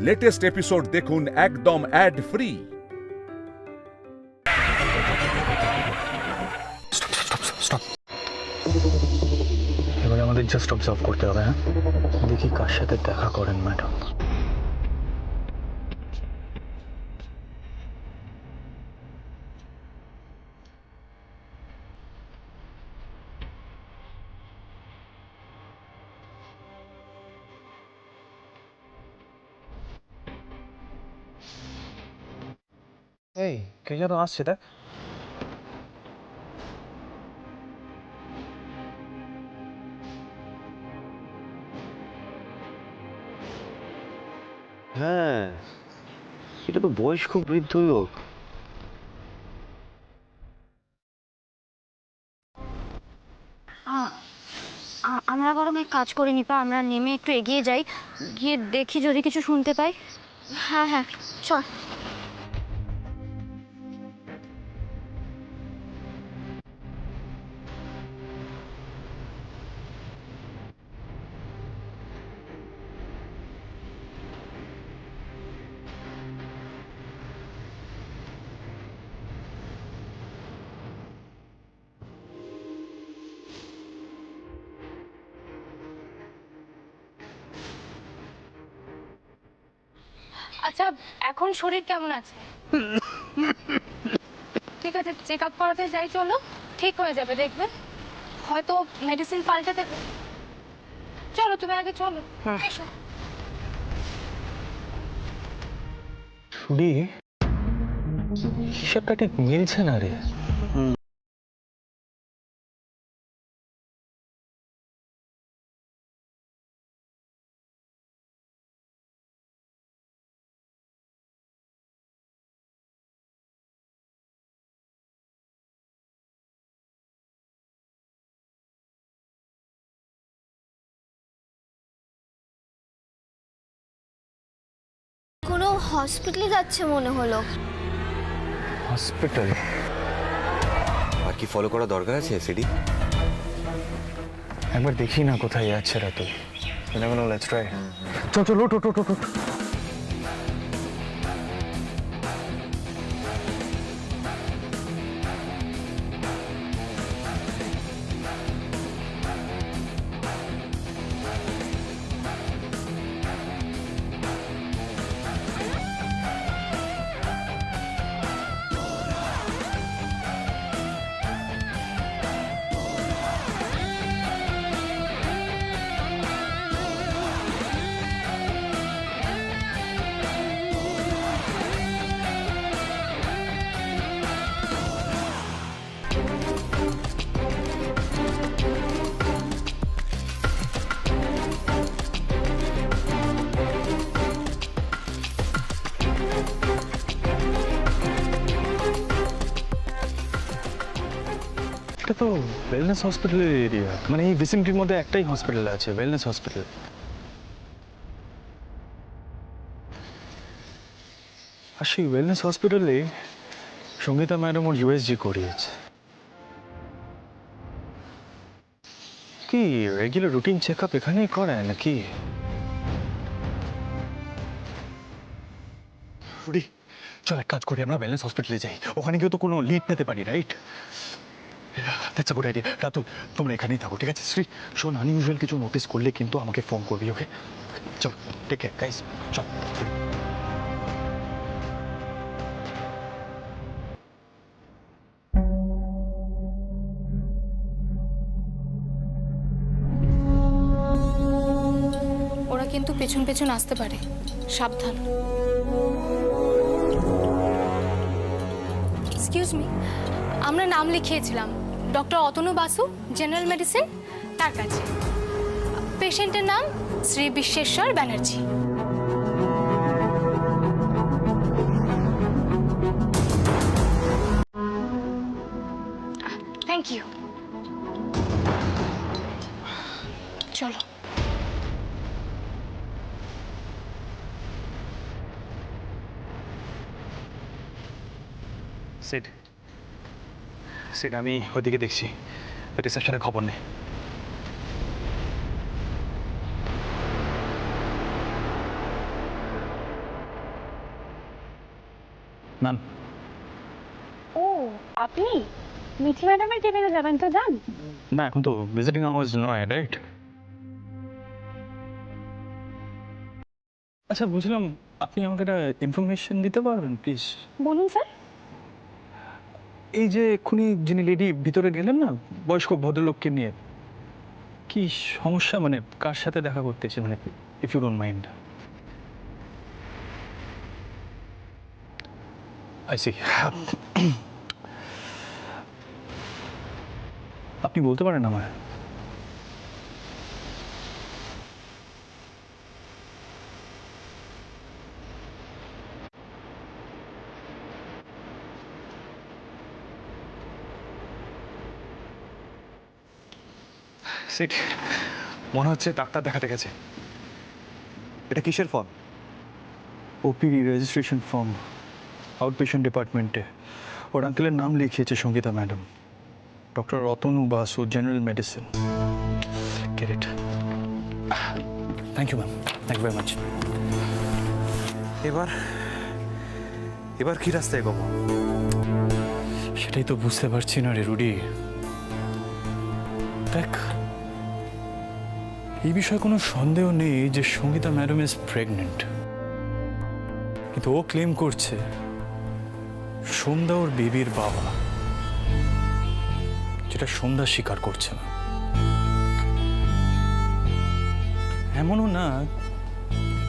Latest episode দেখুন একদম add free এবারে আমাদের জাস্ট অবজার্ভ করতে হবে হ্যাঁ? দেখি কার সাথে দেখা করেন ম্যাডাম কে যেন আসছে দেখ। হ্যাঁ এটা তো বয়স্ক বৃদ্ধ লোক আমরা বরং এক কাজ করি নিপা আমরা নেমে একটু এগিয়ে যাই গিয়ে দেখি যদি কিছু শুনতে পাই। হ্যাঁ হ্যাঁ চল। আচ্ছা এখন শরীর কেমন আছে? ঠিক আছে চেক আপ করাতে যাই চলো। ঠিক হয়ে যাবে দেখবে। হয়তো মেডিসিন পাল্টাতে চলো তুমি আগে চলো। এসো। শুনি হিসাবটা ঠিক মিলছে না রে। হসপিটালে যাচ্ছে মনে হলো। হসপিটাল? আর কি ফলো করা দরকার আছে সিডি একবার দেখি না কোথায় যাচ্ছে রাতে। তুই নেভার নো লেটস ট্রাই চল চল ওঠ ওঠ ওঠ, ওয়েলনেস হসপিটালের এরিয়া মানে এই ভিসিনিটির মধ্যে একটাই হসপিটাল আছে ওয়েলনেস হসপিটাল আর সেই ওয়েলনেস হসপিটালে সঙ্গীতা ম্যাডাম ওর ইউএসজি করিয়েছে। কি রেগুলার রুটিন চেক আপ এখানেই করায় নাকি? চল এক কাজ করি, আমরা ওয়েলনেস হসপিটালে যাই। ওখানে গিয়ে তো কোনো লিড নিতে পারি right that's a good idea Ratul তোমরা এখানেই থাকো, ঠিক আছে? শ্রী শোন আনইউজুয়াল কিছু নোটিস করলে কিন্তু আমাকে ফোন করবি ওকে চল টেক কেয়ার গাইস চল। ওরা কিন্তু পেছন পেছন আসতে পারে। সাবধান। এক্সকিউজ মি আমরা নাম লিখিয়েছিলাম। Doctor Atanu Basu general medicine তার কাছে। পেশেন্টের নাম শ্রী বিশ্বেশ্বর ব্যানার্জি। থ্যাংক ইউ চলো। সেট সেট আমি ওদিকে দেখছি। রিসেপশনে খবর নেই নান। ও আপনি? মিঠি ম্যাডামের কেবিনে যাবেন তো যান। না এখন তো ভিজিটিং আওয়ার্স নয় রাইট আচ্ছা বুঝলাম আপনি আমাকে একটা ইনফরমেশন দিতে পারবেন প্লিজ বলুন স্যার এই যে এক্ষুনি যিনি লেডি ভিতরে গেলেন না, বয়স্ক ভদ্রলোককে নিয়ে, কি সমস্যা? মানে কার সাথে দেখা করতেছে মানে if you don't mind I see আপনি বলতে পারেন আমায়? সিট মনে হচ্ছে ডাক্তার দেখাতে গেছে। এটা কিসের form OP registration form out patient ডিপার্টমেন্টে ওর আঙ্কেলের নাম লিখিয়েছে Sangeeta madam. Doctor Ratanu Basu general medicine carat thank you ma'am thank you very much এবার এবার কি রাস্তায় এগোবো সেটাই তো বুঝতে পারছি না রে রুডি। দেখ এই বিষয়ে কোনো সন্দেহ নেই যে সঙ্গীতা ম্যাডাম ইজ প্রেগনেন্ট কিন্তু ও ক্লেম করছে, সন্ধ্যা ওর বেবির বাবা, যেটা সন্ধ্যা স্বীকার করছে না। এমনও না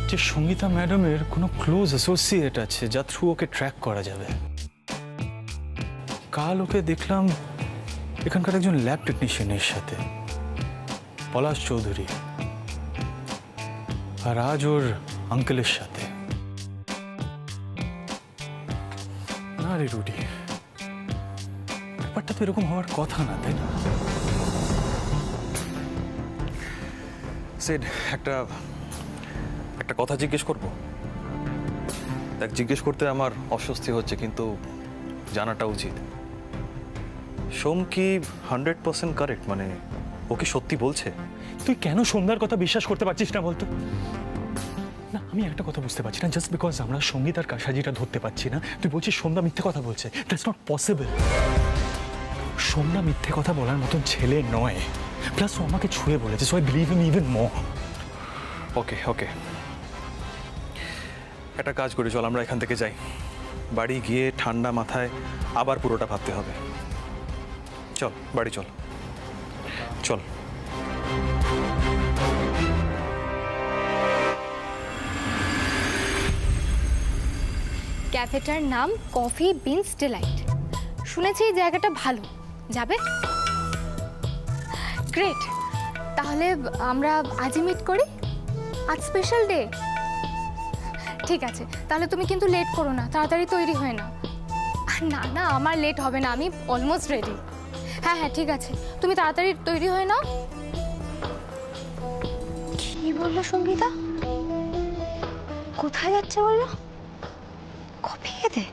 যে সঙ্গীতা ম্যাডামের কোনো ক্লোজ অ্যাসোসিয়েট আছে, যা থ্রু ওকে ট্র্যাক করা যাবে। কাল ওকে দেখলাম এখানকার একজন ল্যাব টেকনিশিয়ানের সাথে। পলাশ চৌধুরী আর আজ ওর আঙ্কেলের সাথে। না রে রুডি ব্যাপারটা তো এরকম হওয়ার কথা না, তাই না? সেড, একটা একটা কথা জিজ্ঞেস করব? দেখ, জিজ্ঞেস করতে আমার অস্বস্তি হচ্ছে, কিন্তু জানাটা উচিত। সোম কি হান্ড্রেড পার্সেন্ট কারেক্ট মানে ও কি সত্যি বলছে? তুই কেন সন্ধ্যার কথা বিশ্বাস করতে পারছিস না বলতো? না, আমি একটা কথা বুঝতে পারছি না জাস্ট বিকজ আমরা সংগীত আর কাশাজিটা ধরতে পারছি না, তুই বলছিস সন্ধ্যা মিথ্যে কথা বলছে দ্যাটস নট পসিবল সন্ধ্যা মিথ্যে কথা বলার মতন ছেলে নয় প্লাস ও আমাকে ছুঁয়ে বলেছে so I believe in even Md okay okay একটা কাজ করি, চল আমরা এখান থেকে যাই। বাড়ি গিয়ে ঠান্ডা মাথায় আবার পুরোটা ভাবতে হবে। চল, বাড়ি চল। ক্যাফেটার নাম কফি বিনস ডিলাইট। শুনেছি এই জায়গাটা ভালো। যাবে? গ্রেট। তাহলে আমরা আজই মিট করি? আজ স্পেশাল ডে ঠিক আছে। তাহলে তুমি কিন্তু লেট করো না। তাড়াতাড়ি তৈরি হয়ে না না না, আমার লেট হবে না। আমি অলমোস্ট রেডি হ্যাঁ হ্যাঁ ঠিক আছে। তুমি তাড়াতাড়ি তৈরি হয়ে নাও। কি বলল সঙ্গীতা? কোথায় যাচ্ছে বলল? খেতে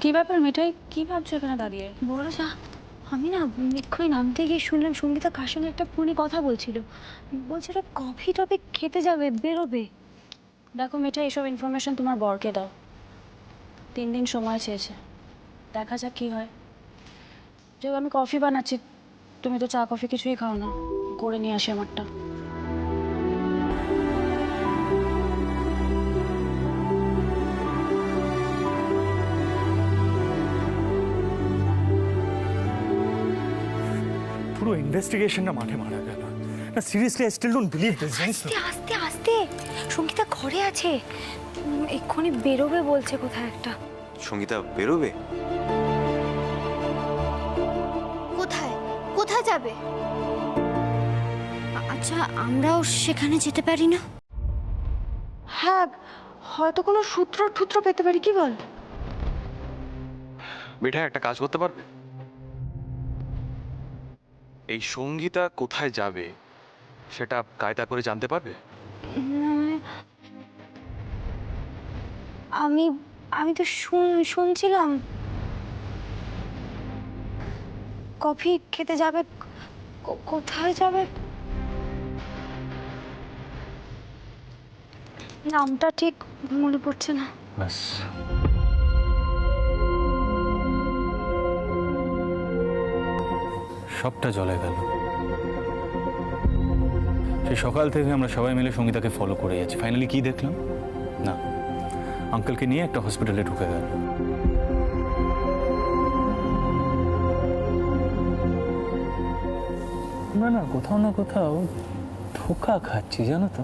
কি ব্যাপার মিঠাই? কি ভাবছ এখানে দাঁড়িয়ে? বড় যা আমি না এক্ষুনি নামতে গিয়ে শুনলাম সঙ্গীতা কার সঙ্গে একটা ফোনে কথা বলছিল। বলছিল কফি টফি খেতে যাবে বেরোবে। দেখো মিঠাই এসব ইনফরমেশন তোমার বরকে দাও। তিন দিন সময় চেয়েছে। দেখা যাক কি হয়। যেহেতু আমি কফি বানাচ্ছি। তুমি তো চা কফি কিছুই খাও না। করে নিয়ে আসি আমারটা। পুরো ইনভেস্টিগেশনটা মাঠে মারা গেল। না seriously I still don't believe this আস্তে আস্তে আস্তে। সঙ্গীতা ঘরে আছে। এক্ষুনি বেরোবে বলছে কোথায় একটা। সঙ্গীতা বেরোবে? যাবে। আচ্ছা আমরাও সেখানে যেতে পারি না? হ্যাঁ হয়তো কোনো সূত্র টুত্র পেতে পারি কি বল? বেটা একটা কাজ করতে পারবে? এই সঙ্গীতা কোথায় যাবে সেটা কায়দা করে জানতে পারবে? আমি আমি তো শুন শুনছিলাম। কফি খেতে যাবে কোথায় যাবে? নামটা ঠিক মনে পড়ছে না। ব্যাস। সবটা জলে গেল। সেই সকাল থেকে আমরা সবাই মিলে সঙ্গীতাকে ফলো করে যাচ্ছি। ফাইনালি কি দেখলাম? না আঙ্কেলকে নিয়ে একটা হসপিটালে ঢুকে গেল। না, কোথাও না কোথাও ধোকা খাচ্ছি, জানো তো।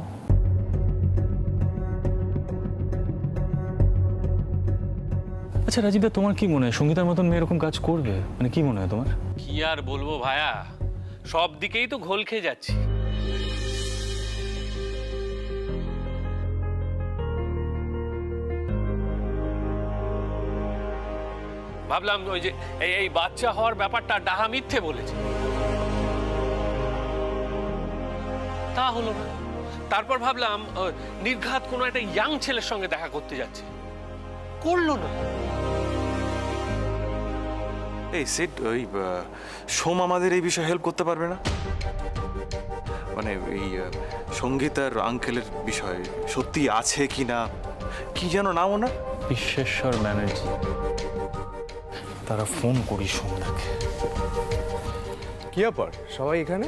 আচ্ছা রাজীবদা, তোমার কি মনে হয়? সঙ্গীতার মতন মেয়ে এরকম কাজ করবে? মানে কি মনে হয় তোমার? কি আর বলব ভায়া? সব দিকেই তো ঘোল খেয়ে যাচ্ছি। ভাবলাম ওই যে, এই বাচ্চা হওয়ার ব্যাপারটা ডাহা মিথ্যে বলেছে। তা হলো না। তারপর ভাবলাম নির্ঘাত কোনো একটা ইয়াং ছেলের সঙ্গে দেখা করতে যাচ্ছে। করল না। এই সিট ওই সোম আমাদের এই বিষয়ে হেল্প করতে পারবে না? মানে এই সংগীত আর আঙ্কেলের বিষয়ে সত্যি আছে কি না? কি যেন নাম ওনার? বিশ্বেশ্বর ব্যানার্জি। তারা ফোন করি সন্ধ্যাকে কি ব্যাপার? সবাই এখানে?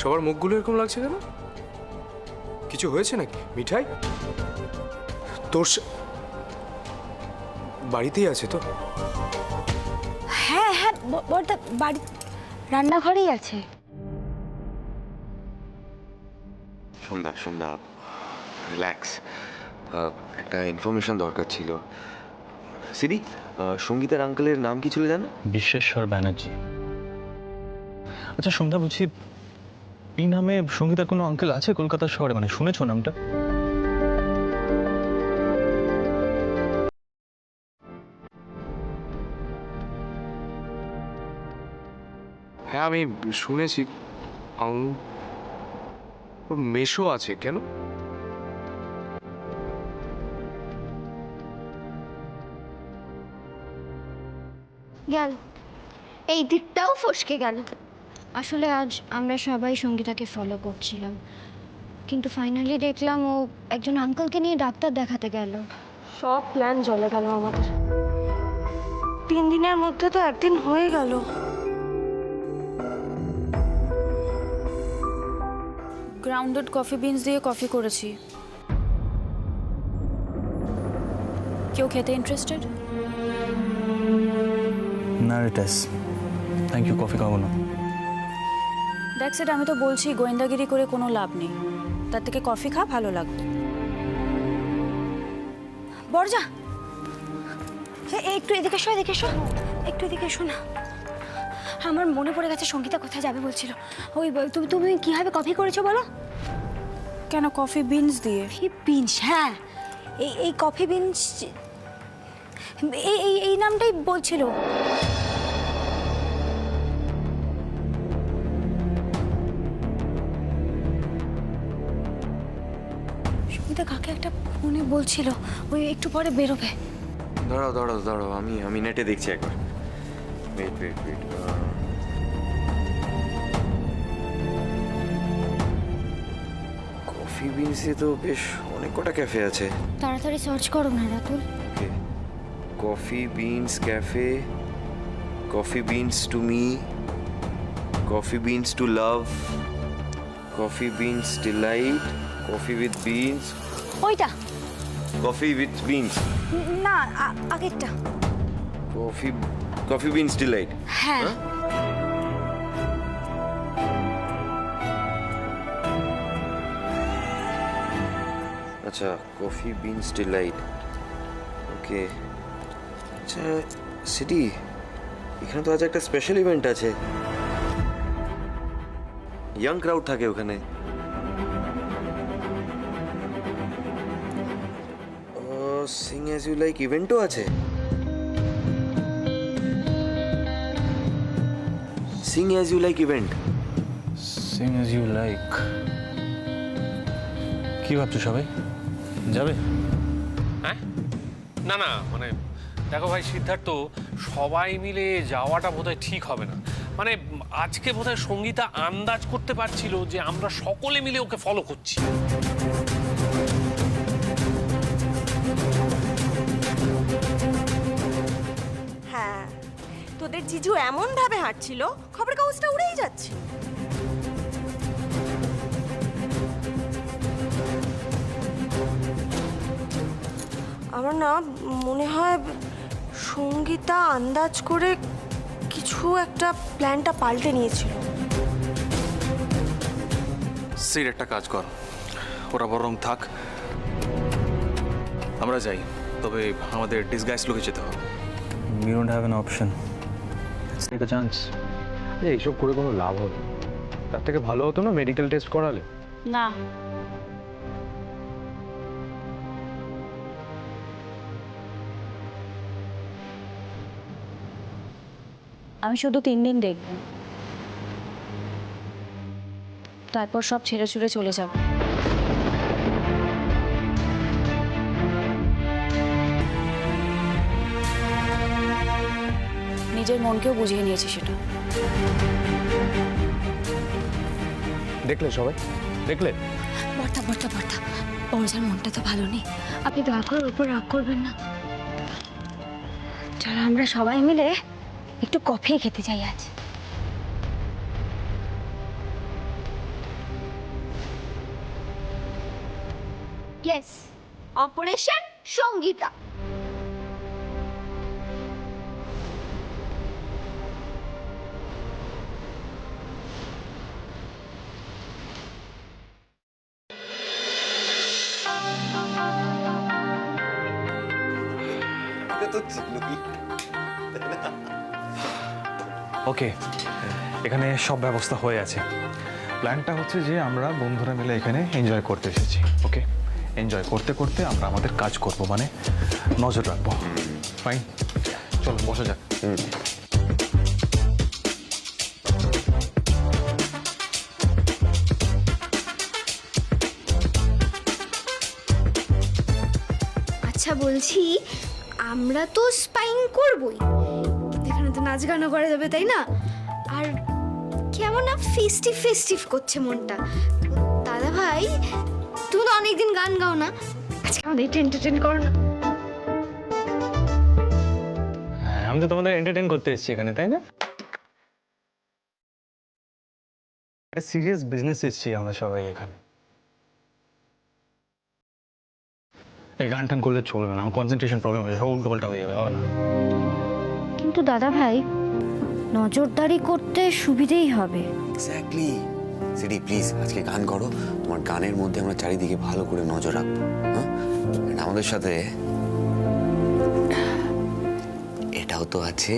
সবার মুখগুলো এরকম লাগছে কেন? কিছু হয়েছে নাকি? মিঠাই? তোর বাড়িতেই আছে তো? হ্যাঁ হ্যাঁ বড়দা বাড়ি রান্নাঘরেই আছে। সন্ধ্যা সন্ধ্যা রিল্যাক্স একটা ইনফরমেশন দরকার ছিল। সিরি সঙ্গীতার আঙ্কেলের নাম কি ছিল জানো বিশ্বেশ্বর ব্যানার্জি। আচ্ছা সন্ধ্যা বলছি এই নামে সঙ্গীতার কোনো আঙ্কেল আছে কলকাতা শহরে? মানে শুনেছো নামটা? হ্যাঁ আমি শুনেছি। মেশো আছে কেন? গেল। এই দিকটাও ফসকে গেল। আসলে আজ আমরা সবাই সঙ্গীতাকে ফলো করছিলাম। কিন্তু ফাইনালি দেখলাম ও একজন আঙ্কেলকে নিয়ে ডাক্তার দেখাতে গেল। সব প্ল্যান চলে গেল আমাদের। তিন দিনের মধ্যে তো একদিন হয়ে গেল। গ্রাউন্ডেড কফি বিনস দিয়ে কফি করেছি। কেউ খেতে ইন্টারেস্টেড না রিটাস থ্যাংক ইউ কফি খাব না। দেখ সেটা আমি তো বলছি গোয়েন্দাগিরি করে কোনো লাভ নেই। তার থেকে কফি খা ভালো লাগবে। বরজা! একটু এদিকে এসো এদিকে এসো। একটু এদিকে এসো না। আমার মনে পড়ে গেছে সঙ্গীতা কোথায় যাবে বলছিল। ওই তুমি তুমি কীভাবে কফি করেছ বলো? কেন কফি বিনস দিয়ে? বিনস হ্যাঁ। এই এই কফি বিনস এই এই এই নামটাই বলছিল। সঙ্গীতা কাকে একটা ফোনে বলছিল ওই একটু পরে বেরোবে। দাঁড়াও দাঁড়াও দাঁড়াও আমি আমি নেটে দেখছি একবার। ওয়েট ওয়েট ওয়েট কফি বিনসে তো বেশ অনেক কটা ক্যাফে আছে। তাড়াতাড়ি সার্চ করো না Ratul. Coffee beans cafe coffee beans to me coffee beans to love coffee beans delight coffee with beans ওইটা। কফি উইথ বিনস না আ- আগেরটা। কফি কফি বিনস ডিলাইট হ্যাঁ। আচ্ছা কফি বিনস ডিলাইট ওকে আচ্ছা সিটি এখানে তো আজ একটা স্পেশাল ইভেন্ট আছে। ইয়াং ক্রাউড থাকে ওখানে। অ্যাজ ইউ লাইক ইভেন্টও আছে। Sing as you like event sing as you like কি ভাবছ সবাই? যাবে? হ্যাঁ? না না মানে দেখো ভাই সিদ্ধার্থ সবাই মিলে যাওয়াটা বোধহয় ঠিক হবে না। মানে আজকে বোধহয় সঙ্গীতা আন্দাজ করতে পারছিল যে আমরা সকলে মিলে ওকে ফলো করছি। তোদের জিজু এমন ভাবে হাঁটছিল খবর কাগজটা উড়েই যাচ্ছে। আমার না মনে হয় সঙ্গীতা আন্দাজ করে কিছু একটা প্ল্যানটা পাল্টে নিয়েছিল। সির একটা কাজ কর ওরা বরং থাক। আমরা যাই তবে আমাদের ডিসগাইজ লোকে যেতে হবে। We don't have an option take chance এইসব করে কোনো লাভ হবে তার থেকে ভালো হতো না মেডিকেল টেস্ট করালে। না। আমি শুধু তিন দিন দেখব। তারপর সব ছেড়ে ছুড়ে চলে যাব। নিজের মনকেও বুঝিয়ে নিয়েছি সেটা। দেখলে সবাই? দেখলে? বর্তা বর্তা বর্তা বর্ষার মনটা তো ভালো নেই। আপনি দয়া করে ওর উপর রাগ করবেন না। চলো আমরা সবাই মিলে একটু কফি খেতে চাই আজ। ইয়েস অপারেশন সঙ্গীতা ওকে এখানে সব ব্যবস্থা হয়ে আছে। প্ল্যানটা হচ্ছে যে আমরা বন্ধুরা মিলে এখানে এনজয় করতে এসেছি ওকে? এনজয় করতে করতে আমরা আমাদের কাজ করব মানে নজর রাখব। ফাইন চলো বসা যাক। আচ্ছা বলছি আমরা তো স্পাইং করবই। নাচ গানও করা যাবে তাই না? আর কেমন না ফেস্টিভ ফেস্টিভ করছে মনটা। দাদা ভাই, তুমি তো অনেকদিন গান গাও না। আজকে আমাদের এন্টারটেন করো না। হ্যাঁ আমি তো তোমাদের এন্টারটেন করতে এসেছি এখানে, তাই না? একটা সিরিয়াস বিজনেস এসেছি আমরা সবাই এখানে। এই গান টান করলে চলবে না কনসেন্ট্রেশন প্রবলেম হয়ে যাবে পাল্টা হয়ে যাবে না। কিন্তু দাদা ভাই নজরদারি করতে সুবিধেই হবে। এক্স্যাক্টলি সিডি প্লিজ আজকে গান করো। তোমার গানের মধ্যে আমরা চারিদিকে ভালো করে নজর রাখব হ্যাঁ? আমাদের সাথে এটাও তো আছে।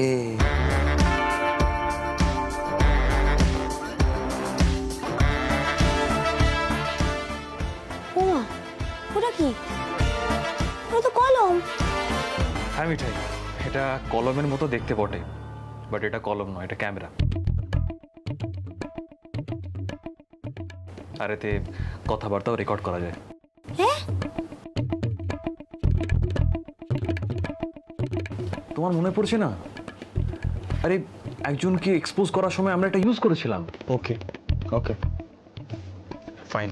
ওটা কি? ওটা তো কলম। হ্যাঁ মিঠাই। এটা কলমের মতো দেখতে বটে বাট এটা কলম নয় এটা ক্যামেরা। আর এতে কথাবার্তাও রেকর্ড করা যায়। তোমার মনে পড়ছে না? আরে একজনকে এক্সপোজ করার সময় আমরা এটা ইউজ করেছিলাম? ওকে ওকে ফাইন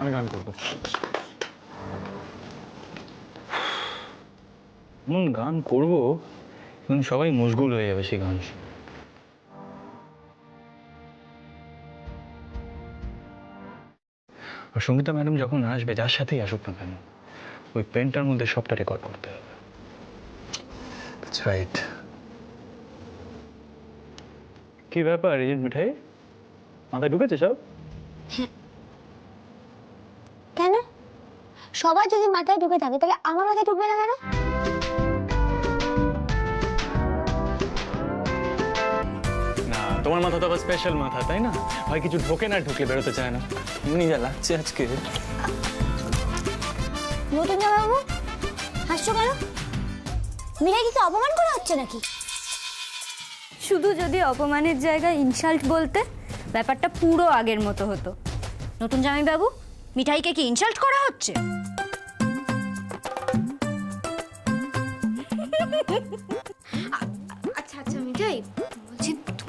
আমি গান করব। এমন গান করব। সবাই মশগুল হয়ে যাবে সেই গান। শুনে। আর সঙ্গীতা ম্যাডাম যখন আসবে, যার সাথেই আসুক না কেন, ওই পেনটার মধ্যে সবটা রেকর্ড করতে হবে। রাইট কি ব্যাপার, এই মিঠাই? মাথায় ঢুকেছে সব? কেন? সবার যদি মাথায় ঢুকে থাকে, তাহলে আমার মাথায় ঢুকবে না কেন? তোমার মাথা তো আবার স্পেশাল মাথা তাই না? ভাই কিছু ঢোকে না ঢুকে বেরোতে চায় না। এমনি যা লাগছে আজকে। নতুন জামাইবাবু হাসছো কেন? কি অপমান করা হচ্ছে নাকি? শুধু যদি অপমানের জায়গায় ইনসাল্ট বলতে ব্যাপারটা পুরো আগের মতো হতো। নতুন জামাইবাবু মিঠাইকে কি ইনসাল্ট করা হচ্ছে? আচ্ছা আচ্ছা মিঠাই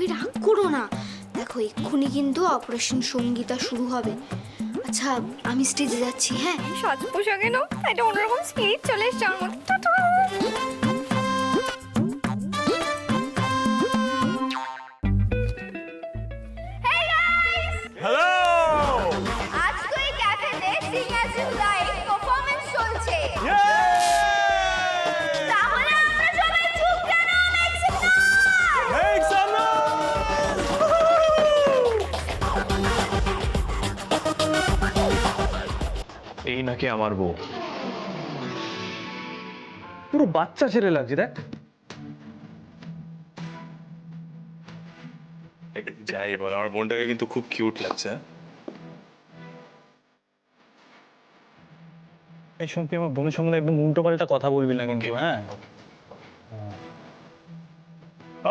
বলছি রাগ করো না। দেখো, এক্ষুনি কিন্তু অপারেশন সঙ্গীতা শুরু হবে। আচ্ছা আমি স্টেজে যাচ্ছি হ্যাঁ? সাজ পোশাকে না একটা অন্যরকম স্পিরিট চলে এসছে আমার। মধ্যে এই নাকি আমার বউ? পুরো বাচ্চা ছেলে লাগছে দেখ। যাই বল আমার বোনটাকে কিন্তু খুব কিউট লাগছে হ্যাঁ? এই আমার বোনের সঙ্গে একদম উল্টো পাল্টা কথা বলবি না কিন্তু হ্যাঁ?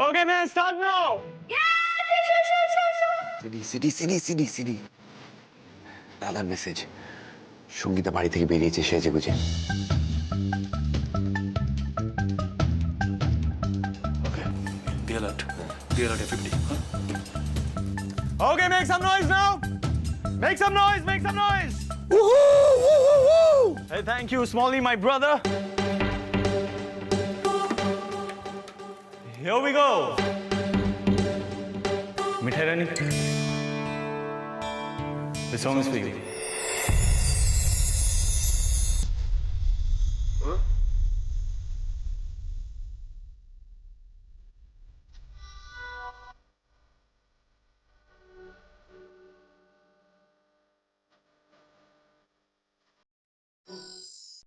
Okay man start now CD CD CD CD CD দাদার মেসেজ সঙ্গীতা বাড়ি থেকে বেরিয়েছে সেজে গুজে okay be alert be alert fifty Okay, make some noise now. Make some noise, make some noise. Hey, thank you, Smalley, my brother. Here we go. Mithai Rani. The song is for you.